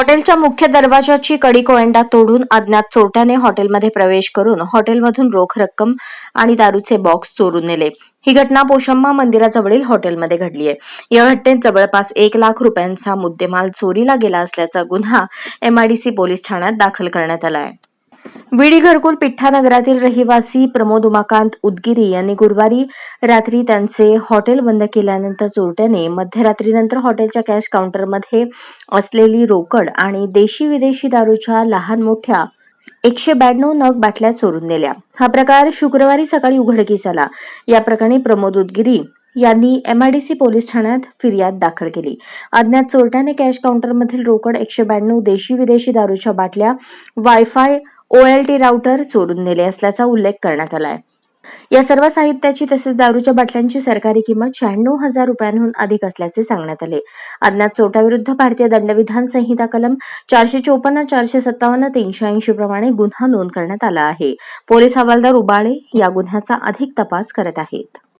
हॉटेलच्या मुख्य दरवाजाची कडी कोयंडा तोडून अज्ञात चोरट्याने हॉटेलमध्ये प्रवेश करून हॉटेलमधून रोख रक्कम आणि दारूचे बॉक्स चोरून नेले. ही घटना पोशम्मा मंदिराजवळील हॉटेलमध्ये घडली आहे. या घटनेत जवळपास एक लाख रुपयांचा मुद्देमाल चोरीला गेला असल्याचा गुन्हा एमआयडीसी पोलीस ठाण्यात दाखल करण्यात आला आहे. विडी घरकुल पिठ्ठा नगरातील रहिवासी प्रमोद उमाकांत उदगिरी यांनी गुरुवारी रात्री त्यांचे हॉटेल बंद केल्यानंतर चोरट्याने मध्यरात्रीनंतर हॉटेलच्या कॅश काउंटरमध्ये असलेली रोकड आणि देशी विदेशी दारूच्या लहान मोठ्या एकशे ब्याण्णव नग बाटल्या चोरून नेल्या. हा प्रकार शुक्रवारी सकाळी उघडकीस आला. या प्रकरणी प्रमोद उदगिरी यांनी एमआयडीसी पोलीस ठाण्यात फिर्याद दाखल केली. अज्ञात चोरट्याने कॅश काउंटरमधील रोकड एकशे ब्याण्णव देशी विदेशी दारूच्या बाटल्या वायफाय ओएलटी राउटर चोरून नेले असल्याचा उल्लेख करण्यात आलाय. या सर्व साहित्याची तसेच दारूच्या बाटल्यांची सरकारी किंमत शहाण्णव हजार रुपयांहून अधिक असल्याचे सांगण्यात आले. अज्ञात चोटाविरुद्ध भारतीय दंडविधान संहिता कलम चारशे चोपन्न चारशे सत्तावन्न तीनशे ऐंशी प्रमाणे गुन्हा नोंद करण्यात आला आहे. पोलीस हवालदार उबाळे या गुन्ह्याचा अधिक तपास करत आहेत.